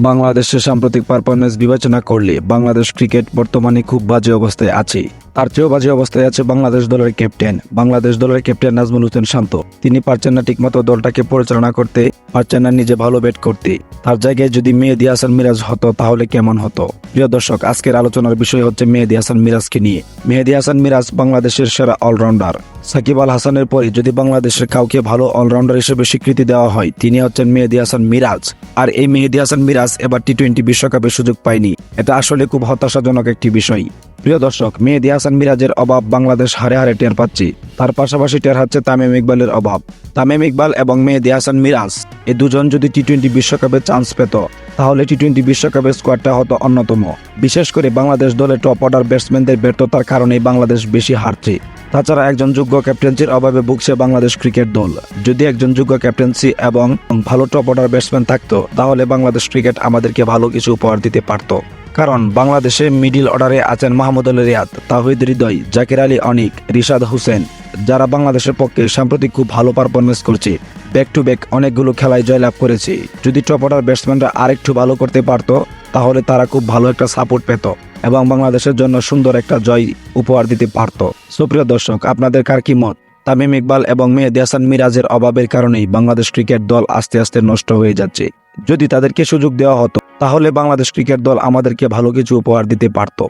বাংলাদেশের সাম্প্রতিক পারফরমেন্স বিবেচনা করলে বাংলাদেশ ক্রিকেট বর্তমানে খুব বাজে অবস্থায় আছে। তার চেয়েও বাজে অবস্থায় আছে বাংলাদেশ দলের ক্যাপ্টেন। বাংলাদেশ দলের ক্যাপ্টেন নাজমুল হোসেন শান্ত। তিনি পারছেন না ঠিকমতো দলটাকে পরিচালনা করতে, পারছেন না নিজে ভালো ব্যাট করতে। তার জায়গায় যদি মেহেদি হাসান মিরাজ হতো, তাহলে কেমন হতো? প্রিয় দর্শক, আজকের আলোচনার বিষয় হচ্ছে মেহেদি হাসান মিরাজকে নিয়ে। মেহেদি হাসান মিরাজ বাংলাদেশের সেরা অলরাউন্ডার। সাকিব আল হাসানের পরে যদি বাংলাদেশের কাউকে ভালো অলরাউন্ডার হিসেবে স্বীকৃতি দেওয়া হয়, তিনি হচ্ছেন মেহেদি হাসান মিরাজ। আর এই মেহেদি হাসান মিরাজ এবার টি টোয়েন্টি বিশ্বকাপের সুযোগ পায়নি। এটা আসলে খুব হতাশাজনক একটি বিষয়। প্রিয় দর্শক, মেহেদি হাসান মিরাজের অভাব বাংলাদেশ হারে হারে টের পাচ্ছি। তার পাশাপাশি টের হচ্ছে তামিম ইকবালের অভাব। তামিম ইকবাল এবং মেহেদি হাসান মিরাজ এই দুজন যদি টি টোয়েন্টি বিশ্বকাপে চান্স পেত, তাহলে টি টোয়েন্টি বিশ্বকাপের স্কোয়াডটা হতো অন্যতম। বিশেষ করে বাংলাদেশ দলের টপ অর্ডার ব্যাটসম্যানদের ব্যর্থতার কারণেই বাংলাদেশ বেশি হারছে। তাছাড়া একজন যোগ্য ক্যাপ্টেন্সির অভাবে ভুগছে বাংলাদেশ ক্রিকেট দল। যদি একজন যোগ্য ক্যাপ্টেন্সি এবং ভালো টপ অর্ডার ব্যাটসম্যান থাকতো, তাহলে বাংলাদেশ ক্রিকেট আমাদেরকে ভালো কিছু উপহার দিতে পারত। কারণ বাংলাদেশে মিডিল অর্ডারে আছেন মাহমুদ আল রিয়াদ, তাহিদ হৃদয়, জাকির আলী অনিক, রিশাদ হোসেন। যারা বাংলাদেশের পক্ষে সাম্প্রতিক খুব ভালো পারফরমেন্স করছে ব্যাক টু ব্যাক অনেকগুলো খেলায় জয়লাভ করেছে। যদি টপ অর্ডার ব্যাটসম্যানরা আরেকটু ভালো করতে পারতো, তাহলে তারা খুব ভালো একটা সাপোর্ট পেত এবং বাংলাদেশের জন্য সুন্দর একটা জয় উপহার দিতে পারত। সুপ্রিয় দর্শক, আপনাদের কার কি মত? তামিম ইকবাল এবং মেহেদি হাসান মিরাজের অভাবের কারণেই বাংলাদেশ ক্রিকেট দল আস্তে আস্তে নষ্ট হয়ে যাচ্ছে। যদি তাদেরকে সুযোগ দেওয়া হতো তাহলে বাংলাদেশ ক্রিকেট দল আমাদেরকে ভালো কিছু উপহার দিতে পারত।